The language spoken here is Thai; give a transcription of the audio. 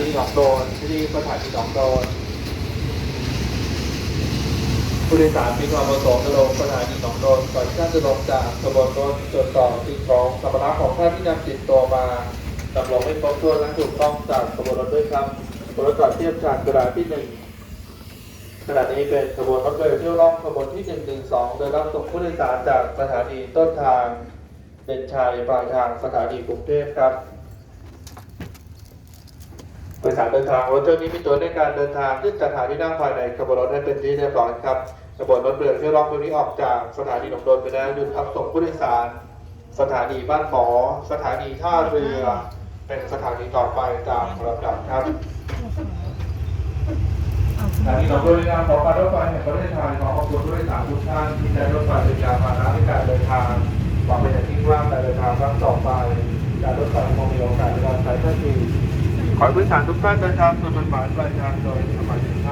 นีหนองโดนที่นี่สถานีหนองโดนผู้โดยสารมีความประสงค์จะลงสถานีหนองโดนก่อนที่านจะลงจากขบวนรถจดต่อสิ่งของสัมภาระของท่านที่นำติดตัวมาตำรวจไม่ครบถ้วนและถูกต้องจากขบวนรถด้วยครับขบวนรถจอดเทียบจากกระดาษที่หนึ่งขณะนี้เป็นขบวนรถเมล์เที่ยวล่องขบวนที่ 112 โดยรับส่งผู้โดยสารจากสถานีต้นทางเด่นชัยปลายทางสถานีกรุงเทพครับ ผู้โดยสารเดินทางรถเที่ยวนี้มีตัวในการเดินทางขึ้นจากฐานที่นั่งภายในขบวนรถให้เป็นที่เรียบร้อยครับขบวนรถเรือเที่ยวล่องตัวนี้ออกจากสถานีหนองโดนไปแล้วหยุดรับส่งผู้โดยสาร สถานีบ้านหมอสถานีท่าเรือ เป็นสถานีต่อไปตามลำดับครับสถานีหนองบัวลำของการรถไฟแห่งประเทศไทยขอขอบคุณผู้โดยสารทุกท่านที่ใช้รถไฟเป็นยานพาหนะในการเดินทางหวังเป็นอย่างยิ่งว่าการเดินทางครั้งต่อไปการรถไฟคงมีโอกาสในการใช้ทันที ขอให้ผู้โดยสารทุกท่านเดินทางสู่จุดหมายปลายทางโดยสมัยใจ